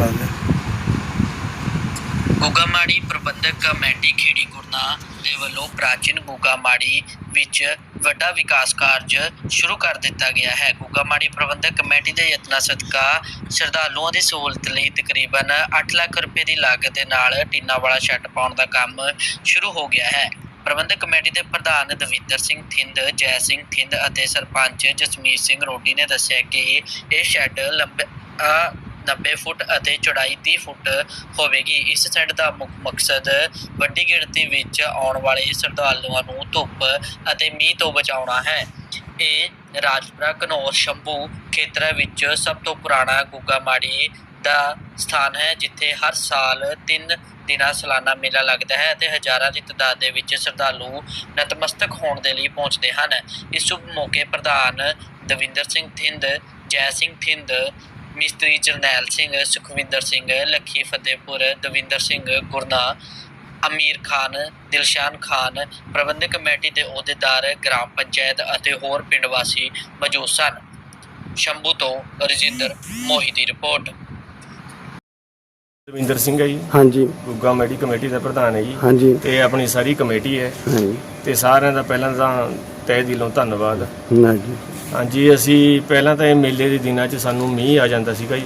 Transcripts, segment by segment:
ਸੁਣਾ ਦਿੰਦੇ ਪ੍ਰਬੰਧਕ ਕਮੇਟੀ ਖੇੜੀ ਗੁਰਨਾ ਦੇ ਵੱਲੋਂ ਪ੍ਰਾਚੀਨ ਗੁੱਗਾਮਾੜੀ ਵਿੱਚ ਵੱਡਾ ਵਿਕਾਸ ਕਾਰਜ ਸ਼ੁਰੂ ਕਰ ਦਿੱਤਾ ਗਿਆ ਹੈ। ਗੁੱਗਾਮਾੜੀ ਪ੍ਰਬੰਧਕ ਕਮੇਟੀ ਦੇ ਯਤਨਾਂ ਸਦਕਾ ਸ਼ਰਧਾਲੂਆਂ ਦੀ ਸਹੂਲਤ ਲਈ ਤਕਰੀਬਨ 8 ਲੱਖ ਰੁਪਏ ਦੀ ਲਾਗਤ ਦੇ ਨਾਲ ਟੀਨਾ ਵਾਲਾ ਸ਼ੈੱਡ ਪਾਉਣ ਦਾ ਕੰਮ ਸ਼ੁਰੂ ਹੋ ਗਿਆ ਹੈ। ਪ੍ਰਬੰਧਕ ਕਮੇਟੀ ਦੇ ਪ੍ਰਧਾਨ ਦਵਿੰਦਰ ਸਿੰਘ ਥਿੰਦ, ਜੈ ਸਿੰਘ ਥਿੰਦ ਅਤੇ ਸਰਪੰਚ ਜਸਮੀਤ ਸਿੰਘ ਰੋਡੀ ਨੇ ਦੱਸਿਆ ਕਿ ਇਹ ਸ਼ੈੱਡ ਲੰਬੇ 90 ਫੁੱਟ ਅਤੇ ਚੌੜਾਈ 30 ਫੁੱਟ ਹੋਵੇਗੀ। ਇਸ ਸ਼ੈੱਡ ਦਾ ਮੁੱਖ ਮਕਸਦ ਵੱਡੀ ਗਿਣਤੀ ਵਿੱਚ ਆਉਣ ਵਾਲੇ ਸ਼ਰਧਾਲੂਆਂ ਨੂੰ ਧੁੱਪ ਅਤੇ ਮੀਂਹ ਤੋਂ ਬਚਾਉਣਾ ਹੈ। ਇਹ ਰਾਜਪੁਰਾ, ਘਨੌਰ, ਸ਼ੰਭੂ ਖੇਤਰ ਵਿੱਚ ਸਭ ਤੋਂ ਪੁਰਾਣਾ ਗੁੱਗਾ ਮਾੜੀ ਦਾ ਸਥਾਨ ਹੈ, ਜਿੱਥੇ ਹਰ ਸਾਲ 3 ਦਿਨਾਂ ਸਾਲਾਨਾ ਮੇਲਾ ਲੱਗਦਾ ਹੈ ਅਤੇ ਹਜ਼ਾਰਾਂ ਦੀ ਤਾਦਾਦ ਦੇ ਵਿੱਚ ਸ਼ਰਧਾਲੂ ਨਤਮਸਤਕ ਹੋਣ ਦੇ ਲਈ ਪਹੁੰਚਦੇ ਹਨ। ਇਸ ਮੌਕੇ ਪ੍ਰਧਾਨ ਦਵਿੰਦਰ ਸਿੰਘ ਥਿੰਦ, ਜੈ ਸਿੰਘ ਥਿੰਦ ਮਿਸਤਰੀ ਜਰਨੈਲ ਸਿੰਘ, ਸੁਖਵਿੰਦਰ ਸਿੰਘ, ਲੱਖੀ ਫਤਿਹਪੁਰ, ਦਵਿੰਦਰ ਸਿੰਘ ਗੁਰਨਾ, ਅਮੀਰ ਖਾਨ, ਦਿਲਸ਼ਾਨ ਖਾਨ, ਪ੍ਰਬੰਧਕ ਕਮੇਟੀ ਦੇ ਅਹੁਦੇਦਾਰ, ਗ੍ਰਾਮ ਪੰਚਾਇਤ ਅਤੇ ਹੋਰ ਪਿੰਡ ਵਾਸੀ ਮੌਜੂਦ ਸਨ। ਸ਼ੰਭੂ ਤੋਂ ਰਜਿੰਦਰ ਮੋਹੀ ਦੀ ਰਿਪੋਰਟ। ਦਵਿੰਦਰ ਸਿੰਘ ਹੈ ਜੀ। ਹਾਂਜੀ। ਗੁੱਗਾ ਮੈਡੀ ਕਮੇਟੀ ਦਾ ਪ੍ਰਧਾਨ ਹੈ ਜੀ। ਹਾਂਜੀ। ਤੇ ਆਪਣੀ ਸਾਰੀ ਕਮੇਟੀ ਹੈ। ਹਾਂਜੀ। ਤੇ ਸਾਰਿਆਂ ਦਾ ਪਹਿਲਾਂ ਤਾਂ ਤਹਿ ਦਿਲੋਂ ਧੰਨਵਾਦ। ਨਾ ਜੀ। ਹਾਂਜੀ ਅਸੀਂ ਪਹਿਲਾਂ ਤਾਂ ਇਹ ਮੇਲੇ ਦੇ ਦਿਨਾਂ 'ਚ ਸਾਨੂੰ ਮੀਂਹ ਆ ਜਾਂਦਾ ਸੀਗਾ ਜੀ।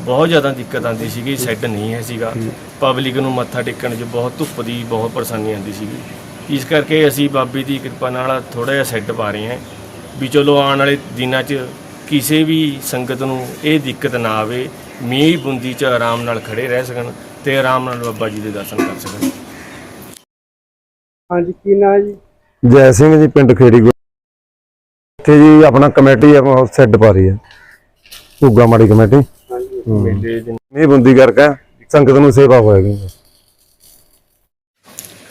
ਬਹੁਤ ਜ਼ਿਆਦਾ ਦਿੱਕਤ ਆਉਂਦੀ ਸੀਗੀ ਸੈੱਡ ਨਹੀਂ ਹੈ ਸੀਗਾ। ਪਬਲਿਕ ਨੂੰ ਮੱਥਾ ਟੇਕਣ 'ਚ ਬਹੁਤ ਧੁੱਪ ਦੀ ਬਹੁਤ ਪਰੇਸ਼ਾਨੀ ਆਉਂਦੀ ਸੀਗੀ। ਇਸ ਕਰਕੇ ਅਸੀਂ ਬਾਬੇ ਦੀ ਕਿਰਪਾ ਨਾਲ ਥੋੜਾ ਜਿਹਾ ਸੈੱਡ ਪਾ ਰਹੇ ਹਾਂ। ਵੀ ਚਲੋ ਆਉਣ ਵਾਲੇ ਦਿਨਾਂ 'ਚ ਕਿਸੇ ਵੀ ਸੰਗਤ ਨੂੰ ਇਹ ਦਿੱਕਤ ਨਾ ਆਵੇ ਮੀਂਹ ਬੁੰਦੀ 'ਚ ਆਰਾਮ ਨਾਲ ਖੜੇ ਰਹਿ ਸਕਣ ਤੇ ਆਰਾਮ ਨਾਲ ਬਾਬਾ ਜੀ ਦੇ ਦਰਸ਼ਨ ਕਰ ਸਕਣ। ਹਾਂਜੀ ਕੀ ਨਾਂ ਜੀ? ਜੈ ਸਿੰਘ ਜੀ ਪਿੰਡ ਖੇੜੀ ਗੁ- ਇੱਥੇ ਜੀ ਆਪਣਾ ਕਮੇਟੀ ਆ ਸੈੱਟ ਪਾ ਰਹੀ ਹੈ ਘੁੱਗਾ ਮਾੜੀ ਕਮੇਟੀ। ਹਾਂਜੀ। ਮੇਲੇ ਦੇ ਇਹ ਬੁੰਦੀ ਕਰਕੇ ਸੰਗਤ ਨੂੰ ਸੇਵਾ ਹੋਏਗੀ।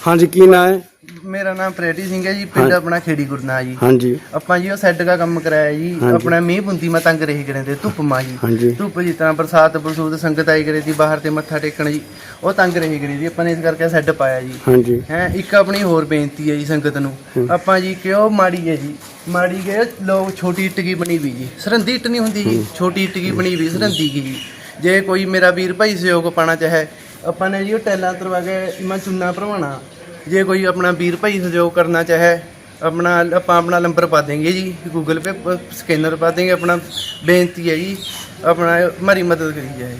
ਹਾਂਜੀ ਕੀ ਨਾਂ ਹੈ? ਮੇਰਾ ਨਾਮ ਪ੍ਰੇਟੀ ਸਿੰਘ ਹੈ ਜੀ ਪਿੰਡ ਆਪਣਾ ਖੇੜੀ ਗੁਰਨਾ ਜੀ। ਹਾਂਜੀ। ਆਪਾਂ ਜੀ ਉਹ ਸੈੱਡ ਦਾ ਕੰਮ ਕਰਾਇਆ ਜੀ। ਆਪਣਾ ਮੀਂਹ ਬੁੰਦੀ ਮੈਂ ਤੰਗ ਰਹੀ ਕਰੇ ਤੇ ਧੁੱਪ ਮਾ ਜੀ। ਧੁੱਪ ਜਿਸ ਤਰ੍ਹਾਂ ਬਰਸਾਤ ਬਰਸੂਤ ਸੰਗਤ ਆਈ ਕਰੇ ਦੀ ਬਾਹਰ ਤੇ ਮੱਥਾ ਟੇਕਣ ਜੀ ਉਹ ਤੰਗ ਰਹੀ ਕਰੀ ਦੀ ਆਪਾਂ ਨੇ ਇਸ ਕਰਕੇ ਸੈੱਡ ਪਾਇਆ ਜੀ। ਹਾਂਜੀ। ਹੈ ਇੱਕ ਆਪਣੀ ਹੋਰ ਬੇਨਤੀ ਹੈ ਜੀ ਸੰਗਤ ਨੂੰ ਆਪਾਂ ਜੀ ਕਿਉਂ ਮਾੜੀ ਹੈ ਜੀ? ਮਾੜੀ ਗਏ ਲੋਕ ਛੋਟੀ ਇੱਟ ਕੀ ਬਣੀ ਵੀ ਜੀ? ਸਰੰਦੀ ਇੱਟ ਨਹੀਂ ਹੁੰਦੀ ਜੀ ਛੋਟੀ ਇੱਟ ਕੀ ਬਣੀ ਵੀ ਸਰੰਦੀ ਕੀ ਜੀ? ਜੇ ਕੋਈ ਮੇਰਾ ਵੀਰ ਭਾਈ ਸਹਿਯੋਗ ਪਾਣਾ ਚਾਹੇ ਆਪਾਂ ਨੇ ਜੀ ਉਹ ਟੈਲਾਂ ਤਰਵਾ ਕੇ ਮੈਂ ਚੁੰਨਾ ਭਰਵਾਣਾ ਜੇ ਕੋਈ ਆਪਣਾ ਵੀਰ ਭਾਈ ਸਹਿਯੋਗ ਕਰਨਾ ਚਾਹੇ, ਆਪਣਾ ਆਪਾਂ ਆਪਣਾ ਨੰਬਰ ਪਾ ਦੇਂਗੇ ਜੀ ਗੂਗਲ ਪੇ ਸਕੈਨਰ ਪਾ ਦੇਂਗੇ ਆਪਣਾ ਬੇਨਤੀ ਹੈ ਜੀ, ਆਪਣਾ, ਮਾਰੀ ਮਦਦ ਕਰੀ ਜਾਏ